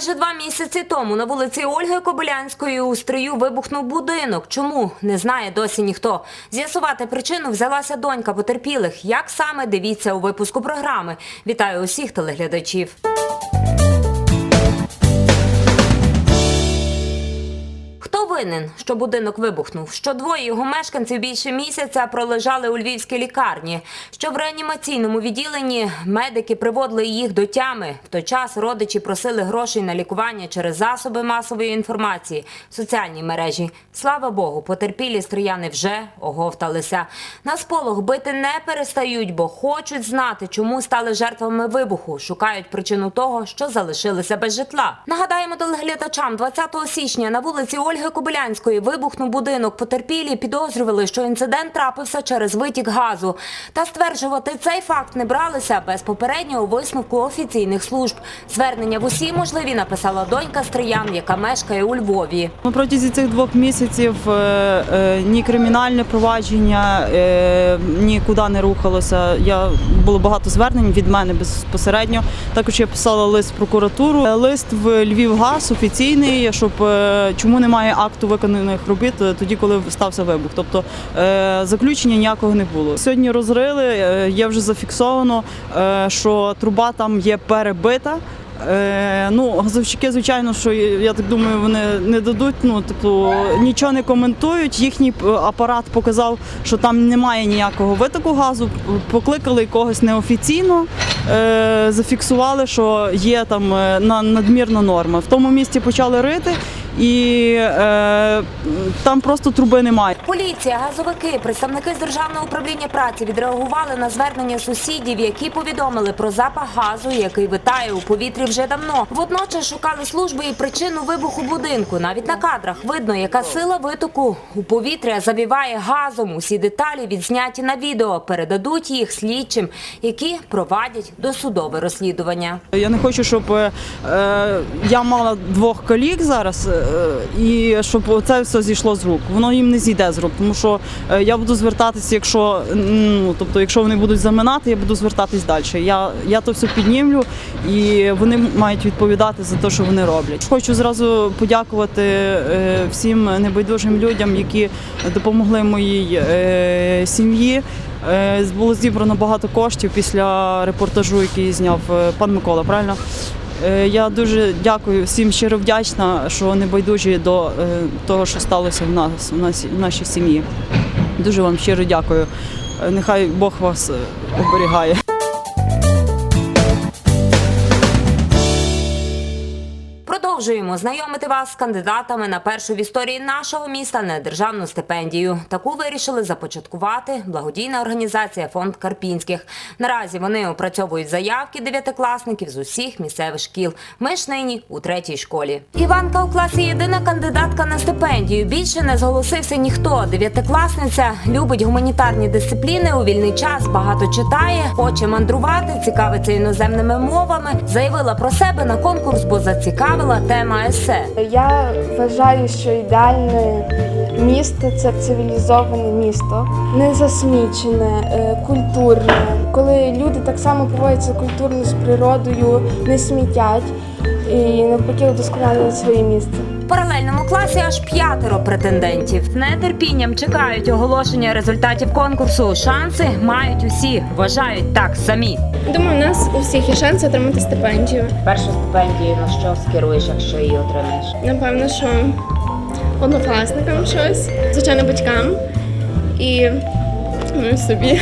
Майже два місяці тому на вулиці Ольги Кобилянської у стрию вибухнув будинок. Чому не знає досі ніхто. З'ясувати причину взялася донька потерпілих. Як саме дивіться у випуску програми? Вітаю усіх телеглядачів. Винен, що будинок вибухнув? Що двоє його мешканців більше місяця пролежали у львівській лікарні? Що в реанімаційному відділенні медики приводили їх до тями? В той час родичі просили грошей на лікування через засоби масової інформації, соціальні мережі. Слава Богу, потерпілі стріяни вже оговталися. На сполох бити не перестають, бо хочуть знати, чому стали жертвами вибуху. Шукають причину того, що залишилися без житла. Нагадаємо телеглядачам, 20 січня на вулиці Ольги Кобилянської вибухнув будинок. Потерпілі підозрювали, що інцидент трапився через витік газу. Та стверджувати цей факт не бралися без попереднього висновку офіційних служб. Звернення в усі можливі написала донька Стриян, яка мешкає у Львові. Протязі цих двох місяців е, е, ні кримінальне провадження е, нікуди не рухалося. Я було багато звернень від мене безпосередньо. Також я писала лист в прокуратуру. Лист в Львівгаз офіційний, щоб чому немає акту виконаних робіт е, тоді, коли стався вибух. Тобто е, заключення ніякого не було. Сьогодні розрили. е, Є вже зафіксовано, що труба там є перебита. Ну, газовщики, звичайно, що я так думаю, вони не дадуть. Ну, типу, нічого не коментують. Їхній апарат показав, що там немає ніякого витоку газу. Покликали когось неофіційно, зафіксували, що є там на- надмірна норма. В тому місці почали рити, і е, там просто труби немає. Поліція, газовики, представники з державного управління праці відреагували на звернення сусідів, які повідомили про запах газу, який витає у повітрі вже давно. Водночас шукали служби і причину вибуху будинку. Навіть на кадрах видно, яка сила витоку у повітря завіває газом. Усі деталі відзняті на відео. Передадуть їх слідчим, які провадять досудове розслідування. Я не хочу, щоб е, я мала двох коліг зараз, і щоб це все зійшло з рук. Воно їм не зійде з рук, тому що е, я буду звертатися, якщо ну тобто, якщо вони будуть заминати, я буду звертатись далі. Я, я то все піднімлю, і вони мають відповідати за те, що вони роблять. Хочу зразу подякувати е, всім небайдужим людям, які допомогли моїй е, сім'ї. Було зібрано багато коштів після репортажу, який зняв пан Микола. Правильно? Е, Я дуже дякую всім щиро вдячна, що не байдужі до е, того, що сталося в нас, в нашій сім'ї. Дуже вам щиро дякую. Е, Нехай Бог вас оберігає. Продовжуємо знайомити вас з кандидатами на першу в історії нашого міста недержавну стипендію. Таку вирішили започаткувати благодійна організація Фонд Карпінських. Наразі вони опрацьовують заявки дев'ятикласників з усіх місцевих шкіл. Ми ж нині у третій школі. Іванка у класі єдина кандидатка на стипендію. Більше не зголосився ніхто. Дев'ятикласниця любить гуманітарні дисципліни у вільний час, багато читає, хоче мандрувати, цікавиться іноземними мовами. Заявила про себе на конкурс, бо зацікавила тема есе. Я вважаю, що ідеальне місто це цивілізоване місто, не засмічене, е, культурне. Коли люди так само поводяться культурно з природою, не смітять і навпаки вдосконалюють своє місце. В паралельному класі аж п'ятеро претендентів. З нетерпінням чекають оголошення результатів конкурсу. Шанси мають усі, вважають так самі. Думаю, у нас у всіх є шанс отримати стипендію. Першу стипендію на що скеруєш, якщо її отримаєш? Напевно, що однокласникам щось, звичайно, батькам і ну, і собі.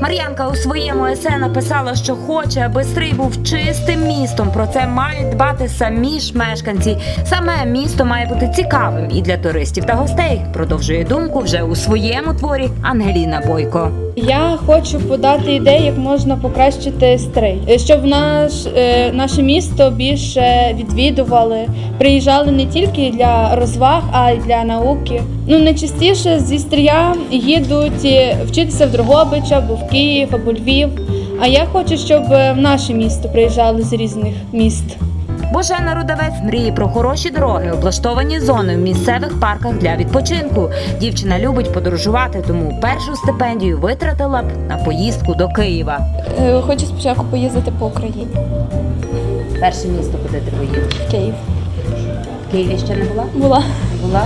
Мар'янка у своєму есе написала, що хоче, аби стрий був чистим містом. Про це мають дбати самі ж мешканці. Саме місто має бути цікавим і для туристів та гостей. Продовжує думку вже у своєму творі Ангеліна Бойко. Я хочу подати ідею, як можна покращити стрий, щоб наш, е, наше місто більше відвідували, приїжджали не тільки для розваг, а й для науки. Ну найчастіше зі стрия їдуть е, вчитися в Дрогобич або в Київ або Львів. А я хочу, щоб е, в наше місто приїжджали з різних міст. Божена Рудавець мріє про хороші дороги, облаштовані зони в місцевих парках для відпочинку. Дівчина любить подорожувати, тому першу стипендію витратила б на поїздку до Києва. Е, Хочу спочатку поїздити по Україні. Перше місто, куди ти поїхала? Київ. В Києві ще не була? Була. Була?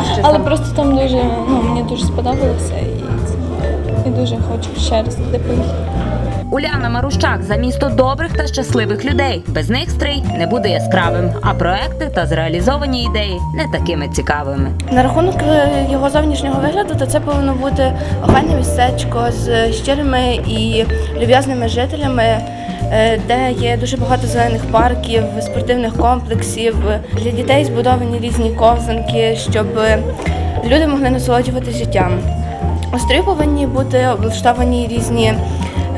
А що Але там? просто там дуже, ну, мені дуже сподобалося і, дуже хочу ще раз туди поїхати. Уляна Марущак за місто добрих та щасливих людей. Без них стрий не буде яскравим, а проекти та зреалізовані ідеї не такими цікавими. На рахунок е, його зовнішнього вигляду, то це повинно бути охайне містечко з щирими і люб'язними жителями, е, де є дуже багато зелених парків, спортивних комплексів. Для дітей збудовані різні ковзанки, щоб люди могли насолоджуватися життям. Строю повинні бути облаштовані різні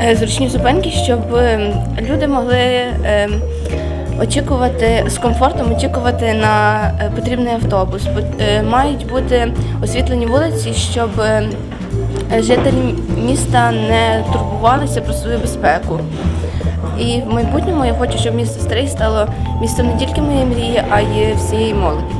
е, зручні зупинки, щоб е, люди могли. е, очікувати з комфортом очікувати на потрібний автобус. Мають бути освітлені вулиці, щоб жителі міста не турбувалися про свою безпеку. І в майбутньому я хочу, щоб місто Стрий стало містом не тільки моєї мрії, а й всієї молоді.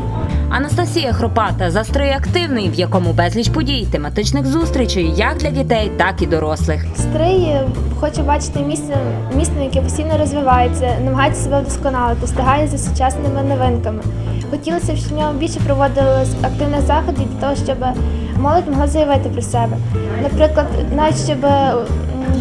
Анастасія Хропата застрий активний, в якому безліч подій, тематичних зустрічей як для дітей, так і дорослих. Стрий хоче бачити місце, місто, яке постійно розвивається, намагається себе вдосконалити, встигає за сучасними новинками. Хотілося б, щоб в ньому більше проводилось активних заходів для того, щоб молодь могла заявити про себе. Наприклад, навіть щоб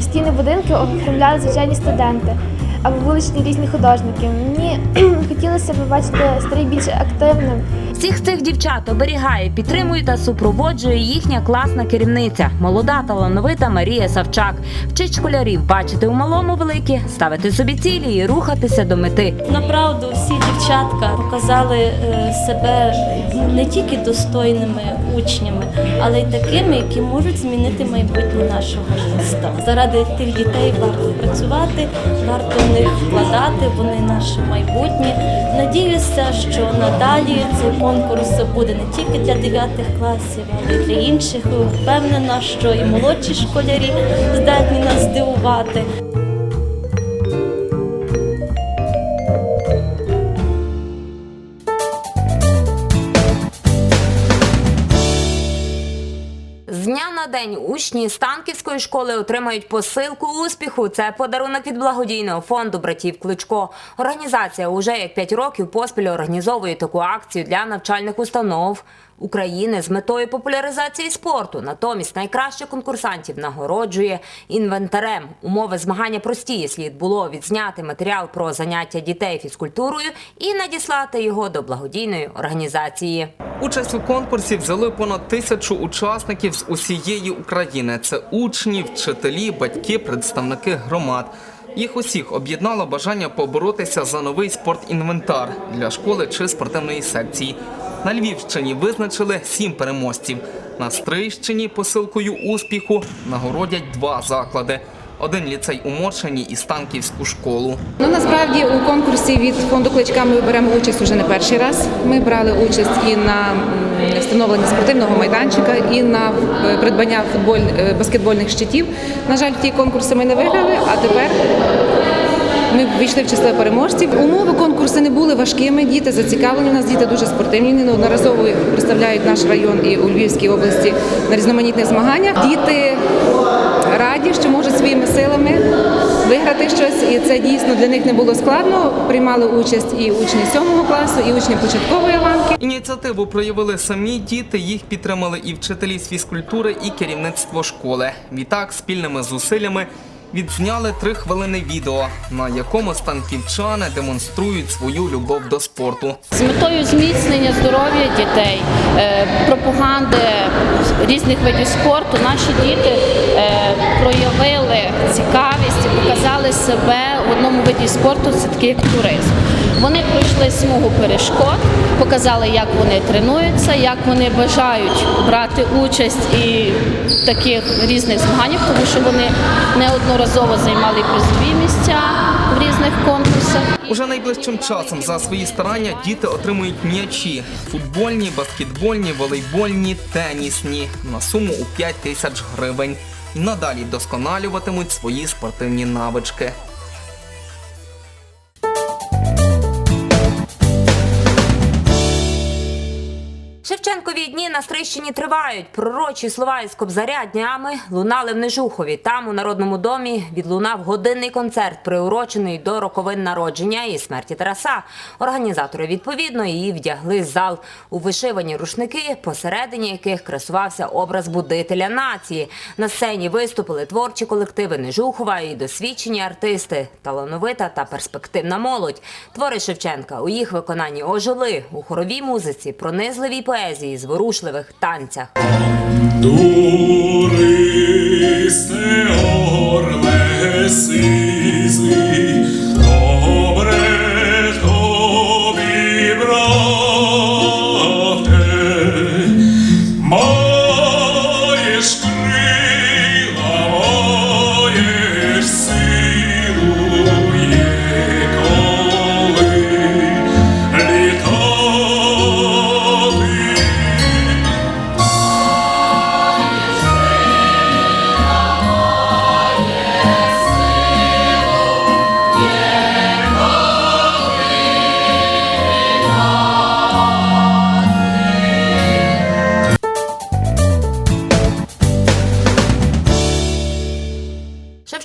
стіни будинки оформляли звичайні студенти або вуличні різні художники. Мені хотілося б бачити стрій більш активним. Всіх цих дівчат оберігає, підтримує та супроводжує їхня класна керівниця, молода талановита Марія Савчак. Вчить школярів бачити у малому великі, ставити собі цілі і рухатися до мети. Направду всі дівчатка показали е, себе не тільки достойними учнями, але й такими, які можуть змінити майбутнє нашого міста. Заради тих дітей варто працювати, варто в них вкладати. Вони наше майбутнє. Надіюся, що надалі цей конкурс буде не тільки для 9 класів, але й для інших. Впевнена, що і молодші школярі здатні нас здивувати. На день учні Станківської школи отримають посилку успіху. Це подарунок від благодійного фонду братів Кличко. Організація уже як 5 років поспіль організовує таку акцію для навчальних установ. України з метою популяризації спорту. Натомість найкращих конкурсантів нагороджує інвентарем. Умови змагання прості. Слід було відзняти матеріал про заняття дітей фізкультурою і надіслати його до благодійної організації. Участь у конкурсі взяли понад тисячу учасників з усієї України. Це учні, вчителі, батьки, представники громад. Їх усіх об'єднало бажання поборотися за новий спортінвентар для школи чи спортивної секції. На Львівщині визначили сім переможців. На Стрийщині посилкою успіху нагородять два заклади: один ліцей у Моршині і Станківську школу. Ну насправді у конкурсі від фонду кличка ми беремо участь уже не перший раз. Ми брали участь і на м, встановленні спортивного майданчика, і на е, придбання футболь е, баскетбольних щитів. На жаль, ті конкурси ми не виграли, а тепер. Ми ввійшли в число переможців. Умови конкурсу не були важкими. Діти зацікавлені. У нас діти дуже спортивні. Неодноразово представляють наш район і у Львівській області на різноманітних змаганнях. Діти раді, що можуть своїми силами виграти щось, і це дійсно для них не було складно. Приймали участь і учні сьомого класу, і учні початкової ланки. Ініціативу проявили самі діти, їх підтримали і вчителі з фізкультури, і керівництво школи. Відтак, спільними зусиллями відзняли три хвилини відео, на якому станківчани демонструють свою любов до спорту. З метою зміцнення здоров'я дітей, е, пропаганди різних видів спорту, наші діти е, проявили цікавість і показали себе в одному виді спорту, це такий як туризм. Вони пройшли смугу перешкод, показали, як вони тренуються, як вони бажають брати участь і в таких різних змаганнях, тому що вони неодноразово займали призові місця в різних конкурсах. Уже найближчим часом за свої старання діти отримують м'ячі: футбольні, баскетбольні, волейбольні, тенісні на суму у 5 тисяч гривень. Надалі вдосконалюватимуть свої спортивні навички. Шевченко дні на Стрищині тривають. Пророчі слова із Кобзаря днями лунали в Нежухові. Там у Народному домі відлунав годинний концерт, приурочений до роковин народження і смерті Тараса. Організатори відповідно її вдягли з зал у вишивані рушники, посередині яких красувався образ будителя нації. На сцені виступили творчі колективи Нежухова і досвідчені артисти, талановита та перспективна молодь. Твори Шевченка у їх виконанні ожили у хоровій музиці, пронизливій поезії, зворушливих танцях.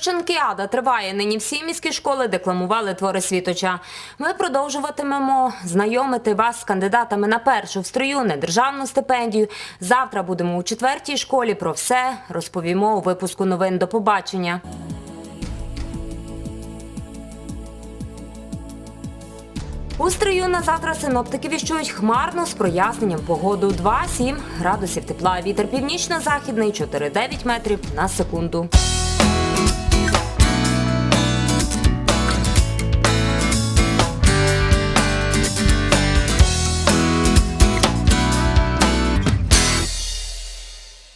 Шевченкіада триває. Нині всі міські школи декламували твори світоча. Ми продовжуватимемо знайомити вас з кандидатами на першу в строю недержавну стипендію. Завтра будемо у четвертій школі. Про все розповімо у випуску новин. До побачення. У стрию на завтра синоптики віщують хмарно з проясненням погоду 2-7 градусів тепла. Вітер північно-західний 4-9 метрів на секунду.